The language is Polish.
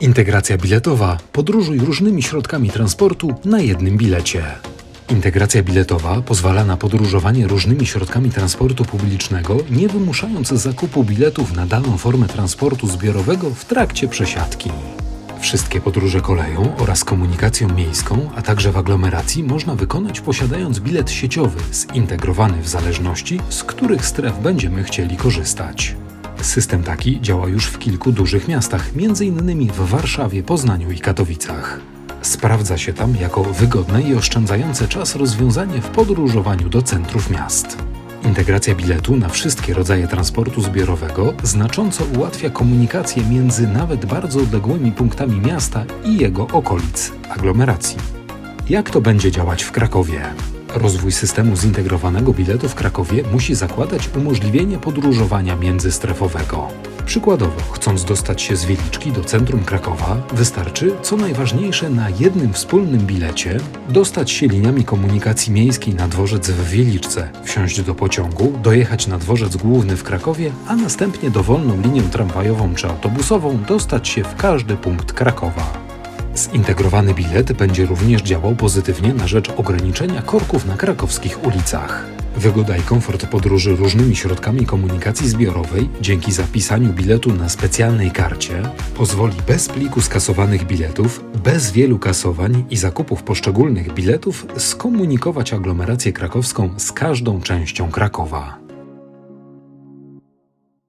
Integracja biletowa. Podróżuj różnymi środkami transportu na jednym bilecie. Integracja biletowa pozwala na podróżowanie różnymi środkami transportu publicznego, nie wymuszając zakupu biletów na daną formę transportu zbiorowego w trakcie przesiadki. Wszystkie podróże koleją oraz komunikacją miejską, a także w aglomeracji można wykonać posiadając bilet sieciowy, zintegrowany w zależności, z których stref będziemy chcieli korzystać. System taki działa już w kilku dużych miastach, m.in. w Warszawie, Poznaniu i Katowicach. Sprawdza się tam jako wygodne i oszczędzające czas rozwiązanie w podróżowaniu do centrów miast. Integracja biletu na wszystkie rodzaje transportu zbiorowego znacząco ułatwia komunikację między nawet bardzo odległymi punktami miasta i jego okolic, aglomeracji. Jak to będzie działać w Krakowie? Rozwój systemu zintegrowanego biletu w Krakowie musi zakładać umożliwienie podróżowania międzystrefowego. Przykładowo, chcąc dostać się z Wieliczki do centrum Krakowa, wystarczy, co najważniejsze, na jednym wspólnym bilecie dostać się liniami komunikacji miejskiej na dworzec w Wieliczce, wsiąść do pociągu, dojechać na dworzec główny w Krakowie, a następnie dowolną linią tramwajową czy autobusową dostać się w każdy punkt Krakowa. Zintegrowany bilet będzie również działał pozytywnie na rzecz ograniczenia korków na krakowskich ulicach. Wygoda i komfort podróży różnymi środkami komunikacji zbiorowej dzięki zapisaniu biletu na specjalnej karcie pozwoli bez pliku skasowanych biletów, bez wielu kasowań i zakupów poszczególnych biletów skomunikować aglomerację krakowską z każdą częścią Krakowa.